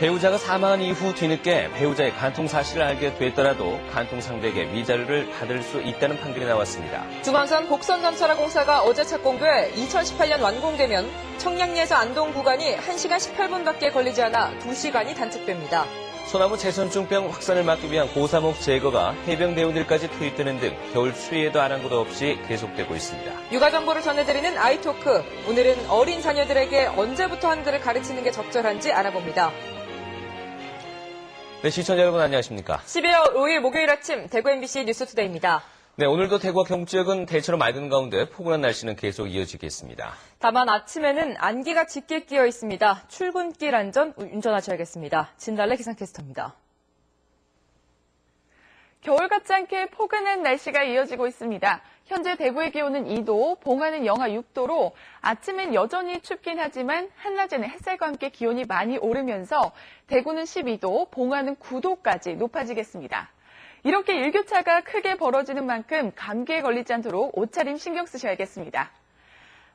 배우자가 사망한 이후 뒤늦게 배우자의 간통 사실을 알게 됐더라도 간통 상대에게 위자료를 받을 수 있다는 판결이 나왔습니다. 중앙선 복선전철화 공사가 어제 착공돼 2018년 완공되면 청량리에서 안동 구간이 1시간 18분밖에 걸리지 않아 2시간이 단축됩니다. 소나무 재선충병 확산을 막기 위한 고사목 제거가 해병 대원들까지 투입되는 등 겨울 추위에도 아랑곳 없이 계속되고 있습니다. 육아 정보를 전해드리는 아이토크. 오늘은 어린 자녀들에게 언제부터 한글을 가르치는 게 적절한지 알아봅니다. 네, 시청자 여러분 안녕하십니까? 12월 5일 목요일 아침 대구 MBC 뉴스투데이입니다. 네, 오늘도 대구와 경북 지역은 대체로 맑은 가운데 포근한 날씨는 계속 이어지겠습니다. 다만 아침에는 안개가 짙게 끼어 있습니다. 출근길 안전 운전하셔야겠습니다. 진달래 기상캐스터입니다. 겨울 같지 않게 포근한 날씨가 이어지고 있습니다. 현재 대구의 기온은 2도, 봉화는 영하 6도로 아침엔 여전히 춥긴 하지만 한낮에는 햇살과 함께 기온이 많이 오르면서 대구는 12도, 봉화는 9도까지 높아지겠습니다. 이렇게 일교차가 크게 벌어지는 만큼 감기에 걸리지 않도록 옷차림 신경 쓰셔야겠습니다.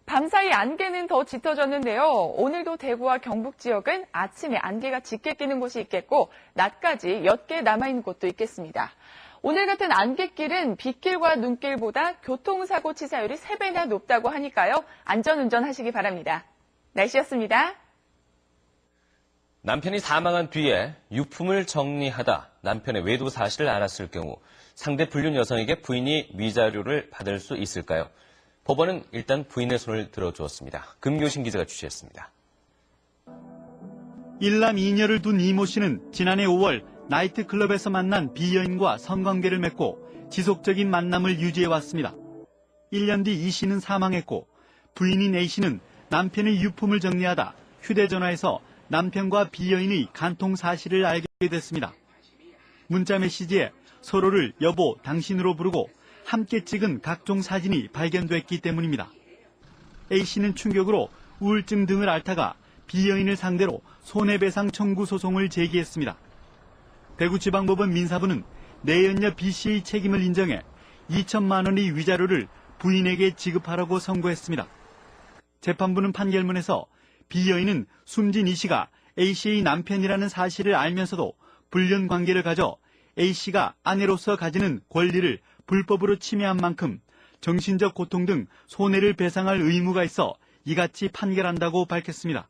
밤사이 안개는 더 짙어졌는데요. 오늘도 대구와 경북 지역은 아침에 안개가 짙게 끼는 곳이 있겠고 낮까지 옅게 남아있는 곳도 있겠습니다. 오늘 같은 안개길은 빗길과 눈길보다 교통사고 치사율이 3배나 높다고 하니까요. 안전운전 하시기 바랍니다. 날씨였습니다. 남편이 사망한 뒤에 유품을 정리하다 남편의 외도 사실을 알았을 경우 상대 불륜 여성에게 부인이 위자료를 받을 수 있을까요? 법원은 일단 부인의 손을 들어주었습니다. 금교신 기자가 취재했습니다. 일남 이녀를 둔 이모 씨는 지난해 5월 나이트클럽에서 만난 B여인과 성관계를 맺고 지속적인 만남을 유지해왔습니다. 1년 뒤 이 씨는 사망했고 부인인 A 씨는 남편의 유품을 정리하다 휴대전화에서 남편과 B여인의 간통 사실을 알게 됐습니다. 문자 메시지에 서로를 여보, 당신으로 부르고 함께 찍은 각종 사진이 발견됐기 때문입니다. A 씨는 충격으로 우울증 등을 앓다가 B여인을 상대로 손해배상 청구 소송을 제기했습니다. 대구지방법원 민사부는 내연녀 B 씨의 책임을 인정해 2천만 원의 위자료를 부인에게 지급하라고 선고했습니다. 재판부는 판결문에서 B 여인은 숨진 이 씨가 A 씨의 남편이라는 사실을 알면서도 불륜 관계를 가져 A 씨가 아내로서 가지는 권리를 불법으로 침해한 만큼 정신적 고통 등 손해를 배상할 의무가 있어 이같이 판결한다고 밝혔습니다.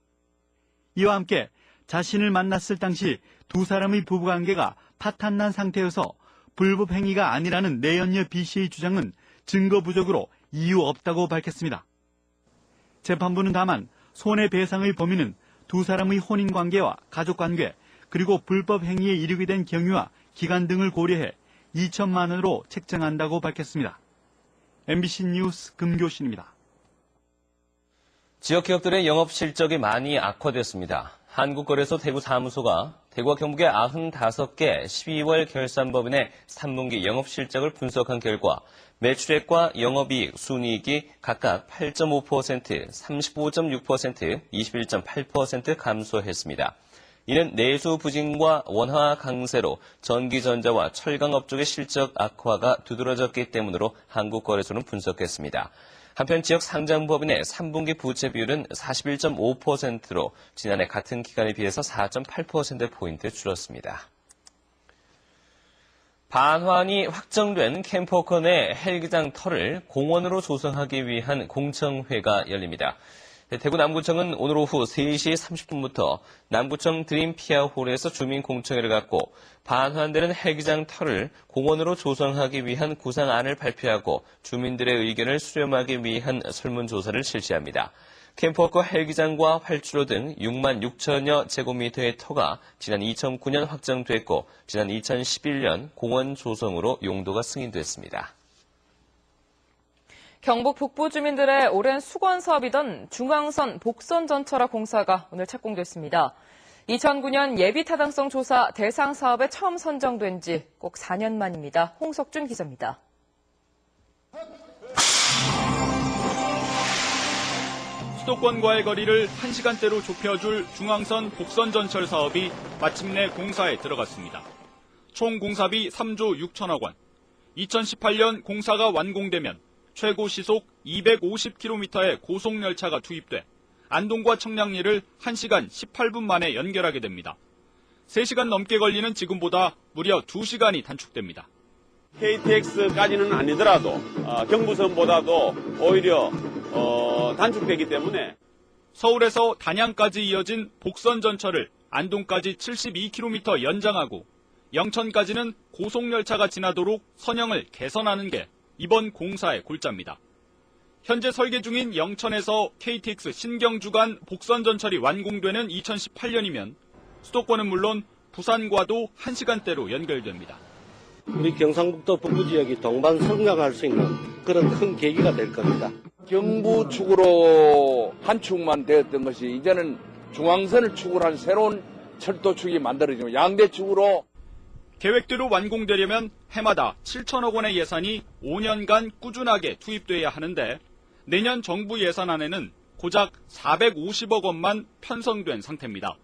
이와 함께 자신을 만났을 당시 두 사람의 부부관계가 파탄난 상태여서 불법 행위가 아니라는 내연녀 B 씨의 주장은 증거 부족으로 이유 없다고 밝혔습니다. 재판부는 다만 손해배상의 범위는 두 사람의 혼인관계와 가족관계 그리고 불법 행위에 이르게 된 경위와 기간 등을 고려해 2천만 원으로 책정한다고 밝혔습니다. MBC 뉴스 금교신입니다. 지역 기업들의 영업 실적이 많이 악화됐습니다. 한국거래소 대구 사무소가 대구와 경북의 95개 12월 결산법인의 3분기 영업 실적을 분석한 결과 매출액과 영업이익, 순이익이 각각 8.5%, 35.6%, 21.8% 감소했습니다. 이는 내수 부진과 원화 강세로 전기전자와 철강업 쪽의 실적 악화가 두드러졌기 때문으로 한국거래소는 분석했습니다. 한편 지역 상장법인의 3분기 부채 비율은 41.5%로 지난해 같은 기간에 비해서 4.8%포인트 줄었습니다. 반환이 확정된 캠퍼커 내 헬기장 터를 공원으로 조성하기 위한 공청회가 열립니다. 대구 남구청은 오늘 오후 3시 30분부터 남구청 드림피아홀에서 주민공청회를 갖고 반환되는 헬기장 터를 공원으로 조성하기 위한 구상안을 발표하고 주민들의 의견을 수렴하기 위한 설문조사를 실시합니다. 캠퍼커 헬기장과 활주로 등 6만 6천여 제곱미터의 터가 지난 2009년 확정됐고 지난 2011년 공원 조성으로 용도가 승인됐습니다. 경북 북부 주민들의 오랜 수건 사업이던 중앙선 복선 전철화 공사가 오늘 착공됐습니다. 2009년 예비 타당성 조사 대상 사업에 처음 선정된 지 꼭 4년 만입니다. 홍석준 기자입니다. 수도권과의 거리를 1시간대로 좁혀줄 중앙선 복선 전철 사업이 마침내 공사에 들어갔습니다. 총 공사비 3조 6천억 원. 2018년 공사가 완공되면 최고 시속 250km의 고속열차가 투입돼 안동과 청량리를 1시간 18분 만에 연결하게 됩니다. 3시간 넘게 걸리는 지금보다 무려 2시간이 단축됩니다. KTX까지는 아니더라도 어, 경부선보다도 오히려 어, 단축되기 때문에 서울에서 단양까지 이어진 복선 전철을 안동까지 72km 연장하고 영천까지는 고속열차가 지나도록 선형을 개선하는 게 이번 공사의 골자입니다. 현재 설계 중인 영천에서 KTX 신경주 간 복선 전철이 완공되는 2018년이면 수도권은 물론 부산과도 1시간대로 연결됩니다. 우리 경상북도 북부 지역이 동반 성장할 수 있는 그런 큰 계기가 될 겁니다. 경부 축으로 한 축만 되었던 것이 이제는 중앙선을 축으로 한 새로운 철도축이 만들어지고 양대 축으로 계획대로 완공되려면 해마다 7천억 원의 예산이 5년간 꾸준하게 투입돼야 하는데 내년 정부 예산안에는 고작 450억 원만 편성된 상태입니다.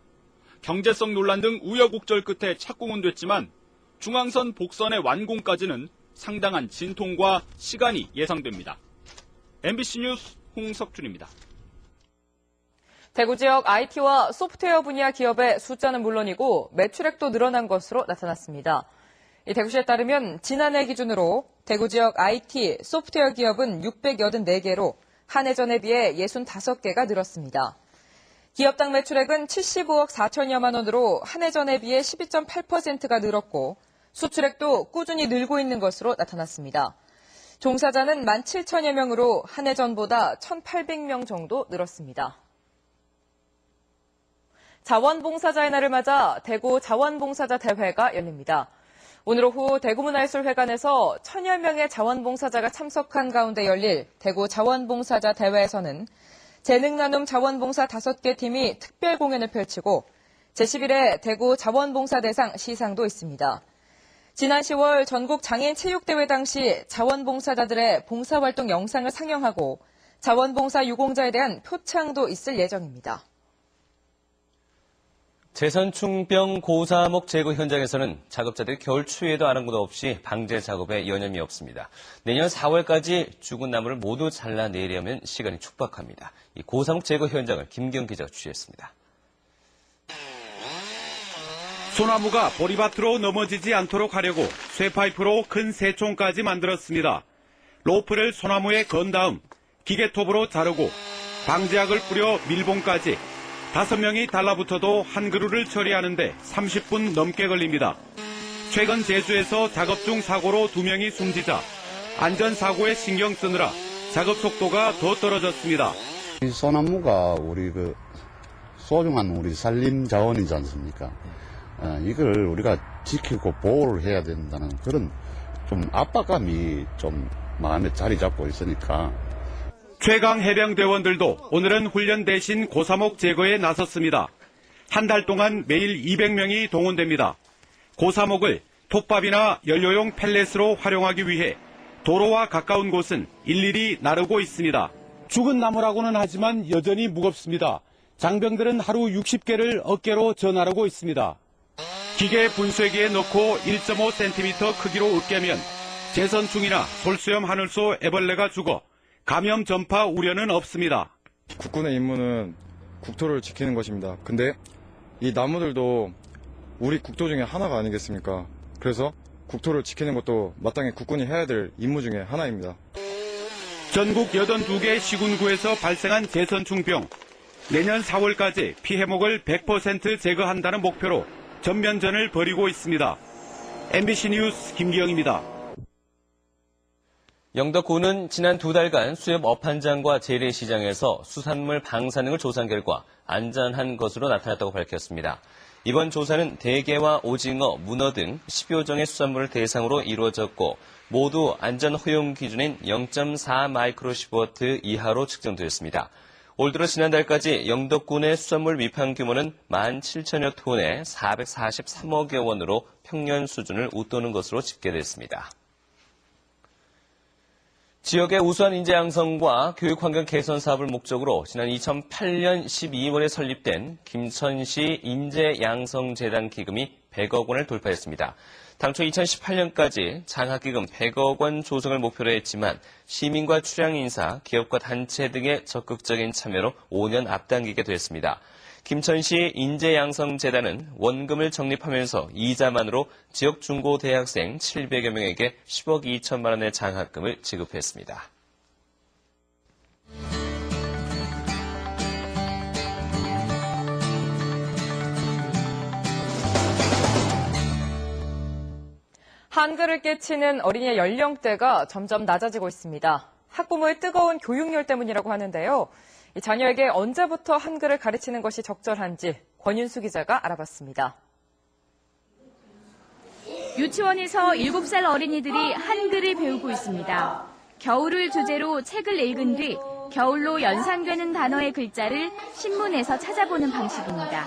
경제성 논란 등 우여곡절 끝에 착공은 됐지만 중앙선 복선의 완공까지는 상당한 진통과 시간이 예상됩니다. MBC 뉴스 홍석준입니다. 대구 지역 IT와 소프트웨어 분야 기업의 숫자는 물론이고 매출액도 늘어난 것으로 나타났습니다. 이 대구시에 따르면 지난해 기준으로 대구 지역 IT, 소프트웨어 기업은 684개로 한 해 전에 비해 65개가 늘었습니다. 기업당 매출액은 75억 4천여만 원으로 한 해 전에 비해 12.8%가 늘었고 수출액도 꾸준히 늘고 있는 것으로 나타났습니다. 종사자는 1만 7천여 명으로 한 해 전보다 1,800명 정도 늘었습니다. 자원봉사자의 날을 맞아 대구 자원봉사자 대회가 열립니다. 오늘 오후 대구문화예술회관에서 천여 명의 자원봉사자가 참석한 가운데 열릴 대구 자원봉사자 대회에서는 재능 나눔 자원봉사 5개 팀이 특별 공연을 펼치고 제11회 대구 자원봉사 대상 시상도 있습니다. 지난 10월 전국 장애인 체육대회 당시 자원봉사자들의 봉사활동 영상을 상영하고 자원봉사 유공자에 대한 표창도 있을 예정입니다. 재선충병 고사목 제거 현장에서는 작업자들이 겨울 추위에도 아랑곳 없이 방제 작업에 여념이 없습니다. 내년 4월까지 죽은 나무를 모두 잘라내려면 시간이 촉박합니다. 이 고사목 제거 현장을 김경 기자가 취재했습니다. 소나무가 보리밭으로 넘어지지 않도록 하려고 쇠파이프로 큰 새총까지 만들었습니다. 로프를 소나무에 건 다음 기계톱으로 자르고 방제약을 뿌려 밀봉까지 다섯 명이 달라붙어도 한 그루를 처리하는데 30분 넘게 걸립니다. 최근 제주에서 작업 중 사고로 두 명이 숨지자 안전사고에 신경 쓰느라 작업 속도가 더 떨어졌습니다. 이 소나무가 우리 그 소중한 우리 산림 자원이지 않습니까? 어, 이걸 우리가 지키고 보호를 해야 된다는 그런 좀 압박감이 좀 마음에 자리 잡고 있으니까 최강 해병대원들도 오늘은 훈련 대신 고사목 제거에 나섰습니다. 한 달 동안 매일 200명이 동원됩니다. 고사목을 톱밥이나 연료용 펠렛으로 활용하기 위해 도로와 가까운 곳은 일일이 나르고 있습니다. 죽은 나무라고는 하지만 여전히 무겁습니다. 장병들은 하루 60개를 어깨로 전하르고 있습니다. 기계 분쇄기에 넣고 1.5cm 크기로 으깨면 재선충이나 솔수염 하늘소 애벌레가 죽어 감염 전파 우려는 없습니다. 국군의 임무는 국토를 지키는 것입니다. 근데 이 나무들도 우리 국토 중에 하나가 아니겠습니까? 그래서 국토를 지키는 것도 마땅히 국군이 해야 될 임무 중에 하나입니다. 전국 82개 시군구에서 발생한 재선충병. 내년 4월까지 피해목을 100% 제거한다는 목표로 전면전을 벌이고 있습니다. MBC 뉴스 김기영입니다. 영덕구는 지난 두 달간 수협 업한장과 재래시장에서 수산물 방사능을 조사한 결과 안전한 것으로 나타났다고 밝혔습니다. 이번 조사는 대게와 오징어, 문어 등 10여 종의 수산물을 대상으로 이루어졌고 모두 안전 허용 기준인 0.4 마이크로시버트 이하로 측정되었습니다. 올 들어 지난달까지 영덕군의 수산물 위판 규모는 17,000여 톤에 443억여 원으로 평년 수준을 웃도는 것으로 집계됐습니다. 지역의 우수한 인재 양성과 교육 환경 개선 사업을 목적으로 지난 2008년 12월에 설립된 김천시 인재 양성 재단 기금이 100억 원을 돌파했습니다. 당초 2018년까지 장학기금 100억 원 조성을 목표로 했지만 시민과 출향 인사, 기업과 단체 등의 적극적인 참여로 5년 앞당기게 됐습니다. 김천시 인재양성재단은 원금을 적립하면서 이자만으로 지역 중고 대학생 700여 명에게 10억 2천만 원의 장학금을 지급했습니다. 한글을 깨치는 어린이의 연령대가 점점 낮아지고 있습니다. 학부모의 뜨거운 교육열 때문이라고 하는데요. 이 자녀에게 언제부터 한글을 가르치는 것이 적절한지 권윤수 기자가 알아봤습니다. 유치원에서 7살 어린이들이 한글을 배우고 있습니다. 겨울을 주제로 책을 읽은 뒤 겨울로 연상되는 단어의 글자를 신문에서 찾아보는 방식입니다.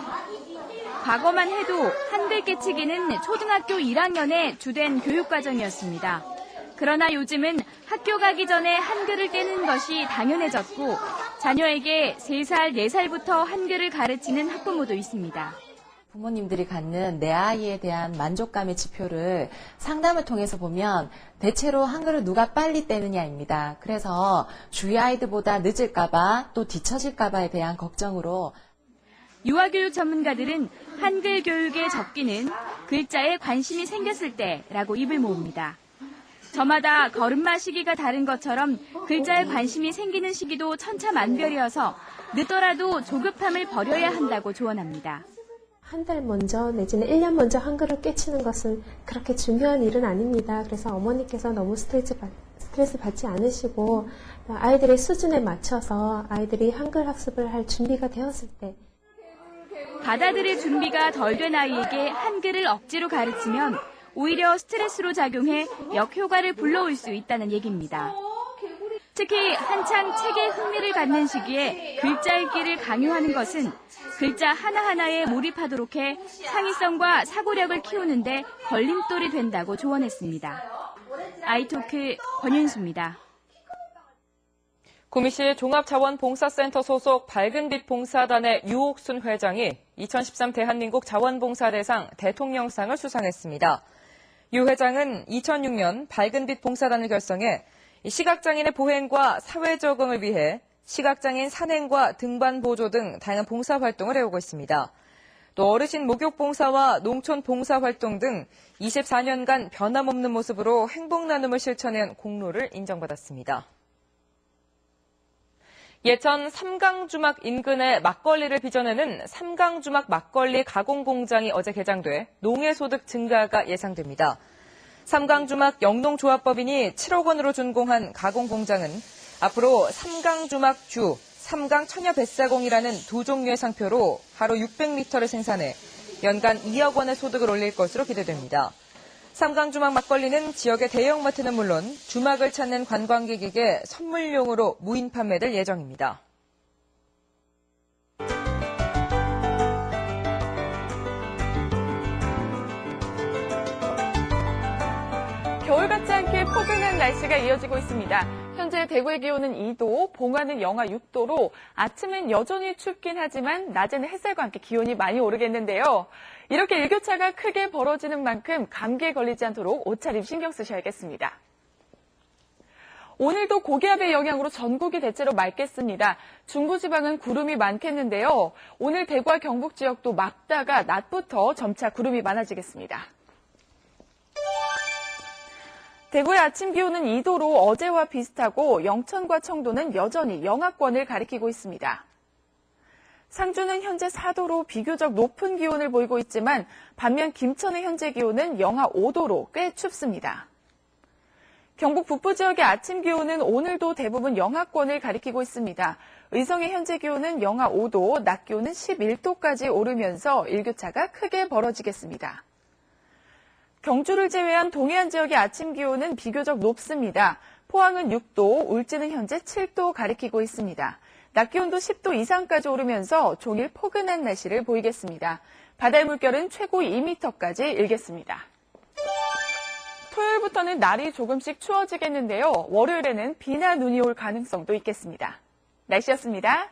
과거만 해도 한글 깨치기는 초등학교 1학년의 주된 교육과정이었습니다. 그러나 요즘은 학교 가기 전에 한글을 떼는 것이 당연해졌고 자녀에게 3살, 4살부터 한글을 가르치는 학부모도 있습니다. 부모님들이 갖는 내 아이에 대한 만족감의 지표를 상담을 통해서 보면 대체로 한글을 누가 빨리 떼느냐입니다. 그래서 주위 아이들보다 늦을까봐 또 뒤처질까봐에 대한 걱정으로 유아교육 전문가들은 한글 교육의 적기는 글자에 관심이 생겼을 때라고 입을 모읍니다. 저마다 걸음마 시기가 다른 것처럼 글자에 관심이 생기는 시기도 천차만별이어서 늦더라도 조급함을 버려야 한다고 조언합니다. 한 달 먼저 내지는 1년 먼저 한글을 깨치는 것은 그렇게 중요한 일은 아닙니다. 그래서 어머니께서 너무 스트레스, 받, 스트레스 받지 않으시고 아이들의 수준에 맞춰서 아이들이 한글 학습을 할 준비가 되었을 때 받아들일 준비가 덜 된 아이에게 한글을 억지로 가르치면 오히려 스트레스로 작용해 역효과를 불러올 수 있다는 얘기입니다. 특히 한창 책에 흥미를 갖는 시기에 글자 읽기를 강요하는 것은 글자 하나하나에 몰입하도록 해 창의성과 사고력을 키우는데 걸림돌이 된다고 조언했습니다. 아이토크 권윤수입니다. 구미시 종합자원봉사센터 소속 밝은빛 봉사단의 유옥순 회장이 2013 대한민국 자원봉사대상 대통령상을 수상했습니다. 유 회장은 2006년 밝은빛 봉사단을 결성해 시각장애인의 보행과 사회 적응을 위해 시각장애인 산행과 등반 보조 등 다양한 봉사 활동을 해오고 있습니다. 또 어르신 목욕 봉사와 농촌 봉사 활동 등 24년간 변함없는 모습으로 행복 나눔을 실천한 공로를 인정받았습니다. 예천 삼강주막 인근의 막걸리를 빚어내는 삼강주막 막걸리 가공 공장이 어제 개장돼 농해소득 증가가 예상됩니다. 삼강주막 영농조합법인이 7억 원으로 준공한 가공 공장은 앞으로 삼강주막주, 삼강처녀뱃사공이라는 두 종류의 상표로 하루 600리터를 생산해 연간 2억 원의 소득을 올릴 것으로 기대됩니다. 삼강주막 막걸리는 지역의 대형마트는 물론 주막을 찾는 관광객에게 선물용으로 무인 판매될 예정입니다. 겨울 같지 않게 포근한 날씨가 이어지고 있습니다. 현재 대구의 기온은 2도, 봉화는 영하 6도로 아침엔 여전히 춥긴 하지만 낮에는 햇살과 함께 기온이 많이 오르겠는데요. 이렇게 일교차가 크게 벌어지는 만큼 감기에 걸리지 않도록 옷차림 신경 쓰셔야겠습니다. 오늘도 고기압의 영향으로 전국이 대체로 맑겠습니다. 중부지방은 구름이 많겠는데요. 오늘 대구와 경북 지역도 맑다가 낮부터 점차 구름이 많아지겠습니다. 대구의 아침 기온은 2도로 어제와 비슷하고 영천과 청도는 여전히 영하권을 가리키고 있습니다. 상주는 현재 4도로 비교적 높은 기온을 보이고 있지만 반면 김천의 현재 기온은 영하 5도로 꽤 춥습니다. 경북 북부 지역의 아침 기온은 오늘도 대부분 영하권을 가리키고 있습니다. 의성의 현재 기온은 영하 5도, 낮 기온은 11도까지 오르면서 일교차가 크게 벌어지겠습니다. 경주를 제외한 동해안 지역의 아침 기온은 비교적 높습니다. 포항은 6도, 울진은 현재 7도 가리키고 있습니다. 낮 기온도 10도 이상까지 오르면서 종일 포근한 날씨를 보이겠습니다. 바다의 물결은 최고 2m까지 일겠습니다. 토요일부터는 날이 조금씩 추워지겠는데요. 월요일에는 비나 눈이 올 가능성도 있겠습니다. 날씨였습니다.